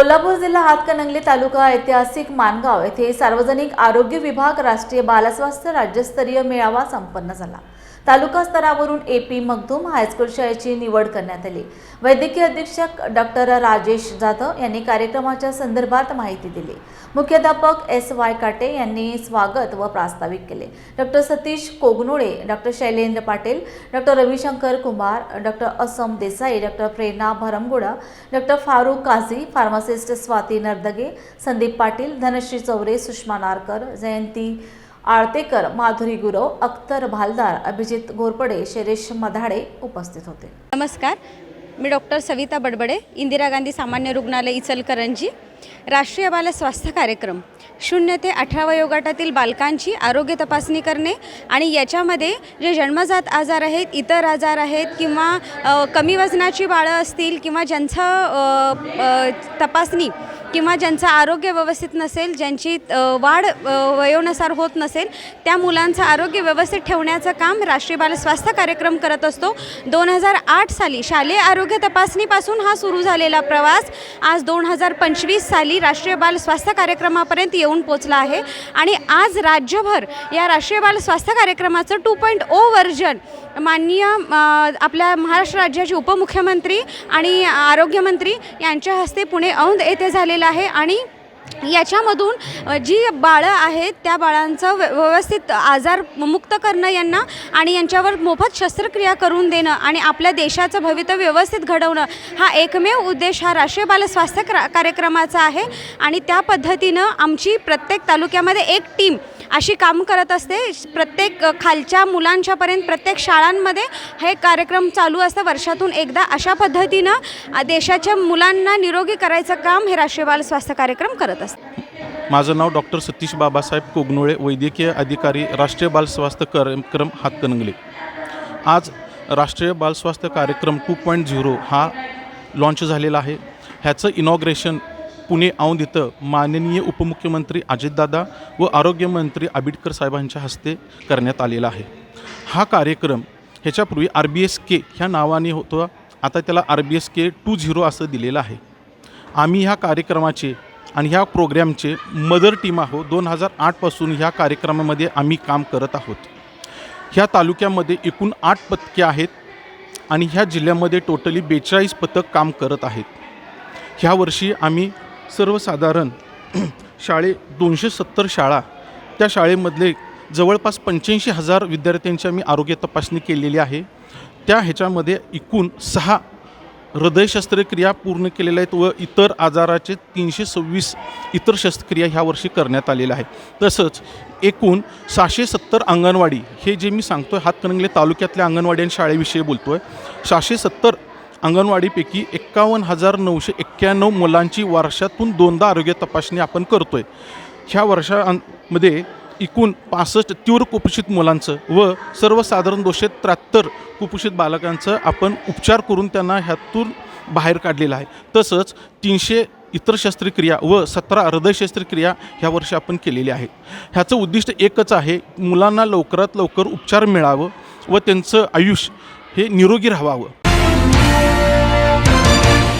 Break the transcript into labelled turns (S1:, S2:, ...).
S1: कोल्हापूर जिल्हा हातकणंगले तालुका ऐतिहासिक मानगाव येथे सार्वजनिक आरोग्य विभाग राष्ट्रीय बालस्वास्थ्य राज्यस्तरीय मेळावा संपन्न झाला. तालुका स्तरावरून A P Makhdoom high school शाळेची निवड करण्यात आली. वैद्यकीय अधीक्षक डॉक्टर राजेश जाधव यांनी कार्यक्रमाच्या संदर्भात माहिती दिली. मुख्याध्यापक एस वाय काटे यांनी स्वागत व प्रास्ताविक केले. Doctor Satish Kognule doctor Shailendra Patil doctor Ravishankar Kumar doctor Asam Desai doctor Prerana Bharamguda doctor Farooq Kazi pharmacist Swati Nardage Sandeep Patil Dhanashree Chaure Sushma Narkar Jayanti Altekar Madhuri Gurav Akhtar Bhaldar Abhijit Ghorpade Shirish Madhade उपस्थित होते.
S2: नमस्कार. मी doctor Savita Badbade Indira Gandhi सामान्य रुग्णालय इचलकरंजी. राष्ट्रीय बाल स्वास्थ्य कार्यक्रम. शून्य ते अठरा वयोगटातील बालकांची आरोग्य तपासणी करणे आणि याच्यामध्ये जे जन्मजात आजार आहेत इतर आजार आहेत किंवा कमी वजनाची बाळं असतील किंवा ज्यांचं तपासणी किंवा ज्यांचं आरोग्य व्यवस्थित नसेल ज्यांची वाढ वयोनुसार होत नसेल त्या मुलांचं आरोग्य व्यवस्थित ठेवण्याचं काम राष्ट्रीय बाल स्वास्थ्य कार्यक्रम करत असतो. दोन हजार आठ साली शालेय आरोग्य तपासणीपासून हा सुरू झालेला प्रवास आज दोन हजार पंचवीस साली राष्ट्रीय बाल स्वास्थ्य कार्यक्रमापर्यंत येऊन पोचला आहे. आणि आज राज्यभर या राष्ट्रीय बाल स्वास्थ्य कार्यक्रमाचं टू पॉईंट ओ व्हर्जन माननीय आपल्या महाराष्ट्र राज्याचे उपमुख्यमंत्री आणि आरोग्यमंत्री यांच्या हस्ते पुणे औंध येथे झालेलं आहे आणि याच्यामधून जी बाळं आहेत त्या बाळांचं व्यवस्थित आजार मुक्त करणं यांना आणि यांच्यावर मोफत शस्त्रक्रिया करून देणं आणि आपल्या देशाचं भवितव्य व्यवस्थित घडवणं हा एकमेव उद्देश हा राष्ट्रीय बाल स्वास्थ्य क्रा कार्यक्रमाचा आहे. आणि त्या पद्धतीनं आमची प्रत्येक तालुक्यामध्ये एक टीम अशी काम करत असते. प्रत्येक खालच्या मुलांच्यापर्यंत प्रत्येक शाळांमध्ये हे कार्यक्रम चालू असतं. वर्षातून एकदा अशा पद्धतीनं देशाच्या मुलांना निरोगी करायचं काम हे राष्ट्रीय बाल स्वास्थ्य कार्यक्रम करत असतं.
S3: माझं नाव डॉक्टर सतीश बाबासाहेब कोगनोळे वैद्यकीय अधिकारी राष्ट्रीय बाल स्वास्थ्य कार्यक्रम हातकणंगले. आज राष्ट्रीय बाल स्वास्थ्य कार्यक्रम टू पॉईंट झिरो हा लॉन्च झालेला आहे. ह्याचं इनॉग्रेशन पुणे औंध इथं माननीय उपमुख्यमंत्री अजितदादा व आरोग्यमंत्री आबिडकर साहेबांच्या हस्ते करण्यात आलेला आहे. हा कार्यक्रम ह्याच्यापूर्वी आर बी एस के ह्या नावाने होतो. आता त्याला R B S K two zero असं दिलेलं आहे. आम्ही ह्या कार्यक्रमाचे आणि ह्या प्रोग्रॅमचे मदर टीम आहोत. दोन हजार आठपासून ह्या कार्यक्रमामध्ये आम्ही काम करत आहोत. ह्या तालुक्यामध्ये एकूण आठ पथके आहेत आणि ह्या जिल्ह्यामध्ये टोटली बेचाळीस पथक काम करत आहेत. ह्या वर्षी आम्ही सर्वसाधारण शाळे दोनशे सत्तर शाळा. त्या शाळेमधले जवळपास पंच्याऐंशी हजार विद्यार्थ्यांची मी आरोग्य तपासणी केलेली आहे. त्या ह्याच्यामध्ये एकूण सहा हृदय शस्त्रक्रिया पूर्ण केलेल्या आहेत व इतर आजाराचे तीनशे सव्वीस इतर शस्त्रक्रिया ह्या वर्षी करण्यात आलेल्या आहेत. तसंच एकूण सहाशे सत्तर अंगणवाडी हे जे मी सांगतो आहे हातकणंगले तालुक्यातल्या अंगणवाडी आणि शाळेविषयी बोलतो आहे सहाशे सत्तर अंगणवाडीपैकी एक्कावन्न हजार नऊशे एक्क्याण्णव मुलांची वर्षातून दोनदा आरोग्य तपासणी आपण करतो आहे ह्या वर्षामध्ये एकूण पासष्ट तीव्र कुपोषित मुलांचं व सर्वसाधारण दोनशे त्र्याहत्तर कुपोषित बालकांचं आपण उपचार करून त्यांना ह्यातून बाहेर काढलेलं आहे. तसंच तीनशे इतर शस्त्रक्रिया व सतरा हृदयशस्त्रक्रिया ह्या वर्षी आपण केलेली आहे ह्याचं उद्दिष्ट एकच आहे मुलांना लवकरात लवकर उपचार मिळावं व त्यांचं आयुष्य हे निरोगी राहावं.